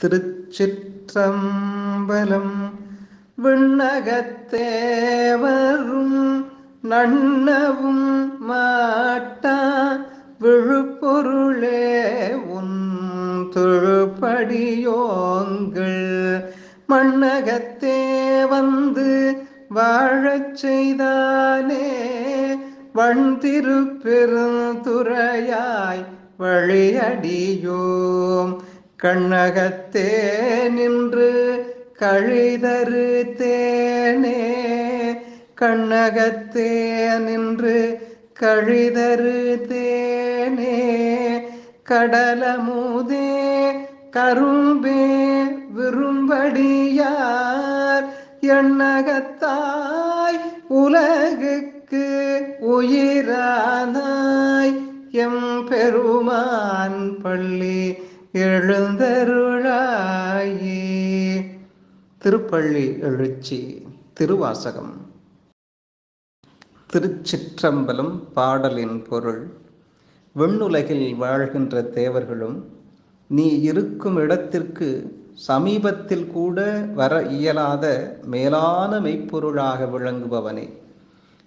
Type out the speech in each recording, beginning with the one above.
திருச்சிற்றம்பலம் விண்ணகத்தேவரும் நன்னவும் மாட்டா விழுப்பொருளே உன் தொழுப்படியோங்கள் மண்ணகத்தே வந்து வாழச் செய்தானே வண் திருப்பெருந்துறையாய் வழியடியோம். கண்ணகத்தே நின்று கழிதரு தேனே. கண்ணகத்தே நின்று கழிதரு தேனே. கடலமுதே கரும்பே விரும்படியார் எண்ணகத்தாய் உலகுக்கு உயிரானாய். எம் பெருமான் பள்ளி எழுந்தருளாயே. திருப்பள்ளி எழுச்சி திருவாசகம். திருச்சிற்றம்பலம் பாடலின் பொருள் விண்ணுலகில் வாழ்கின்ற தேவர்களும் நீ இருக்கும் இடத்திற்கு சமீபத்தில் கூட வர இயலாத மேலான மெய்ப்பொருளாக விளங்குபவனே.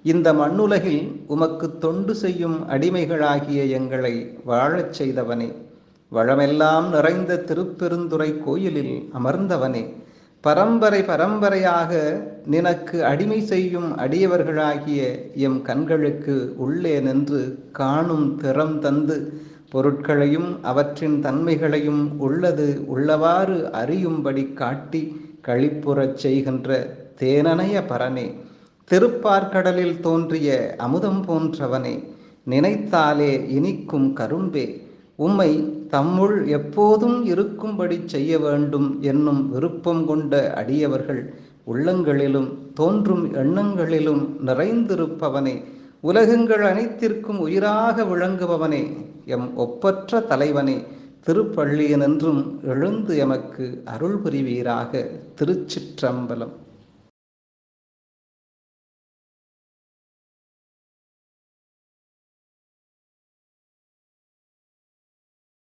இந்த மண்ணுலகில் உமக்கு தொண்டு செய்யும் அடிமைகளாகிய எங்களை வாழச் செய்தவனே. வளமெல்லாம் நிறைந்த திருப்பெருந்துறை கோயிலில் அமர்ந்தவனே. பரம்பரை பரம்பரையாக நினக்கு அடிமை செய்யும் அடியவர்களாகிய எம் கண்களுக்கு உள்ளே நின்று காணும் திறம் தந்து பொருட்களையும் அவற்றின் தன்மைகளையும் உள்ளது உள்ளவாறு அறியும்படி காட்டி கழிப்புறச் செய்கின்ற தேனனைய பரனே. திருப்பார்கடலில் தோன்றிய அமுதம் போன்றவனே. நினைத்தாலே இனிக்கும் கரும்பே. உம்மை தம்முள் எப்போதும் இருக்கும்படி செய்ய வேண்டும் என்னும் விருப்பம் கொண்ட அடியவர்கள் உள்ளங்களிலும் தோன்றும் எண்ணங்களிலும் நிறைந்திருப்பவனே. உலகங்கள் அனைத்திற்கும் உயிராக விளங்குபவனே. எம் ஒப்பற்ற தலைவனே திருப்பள்ளியனென்றும் எழுந்து எமக்கு அருள் புரிவீராக. திருச்சிற்றம்பலம்.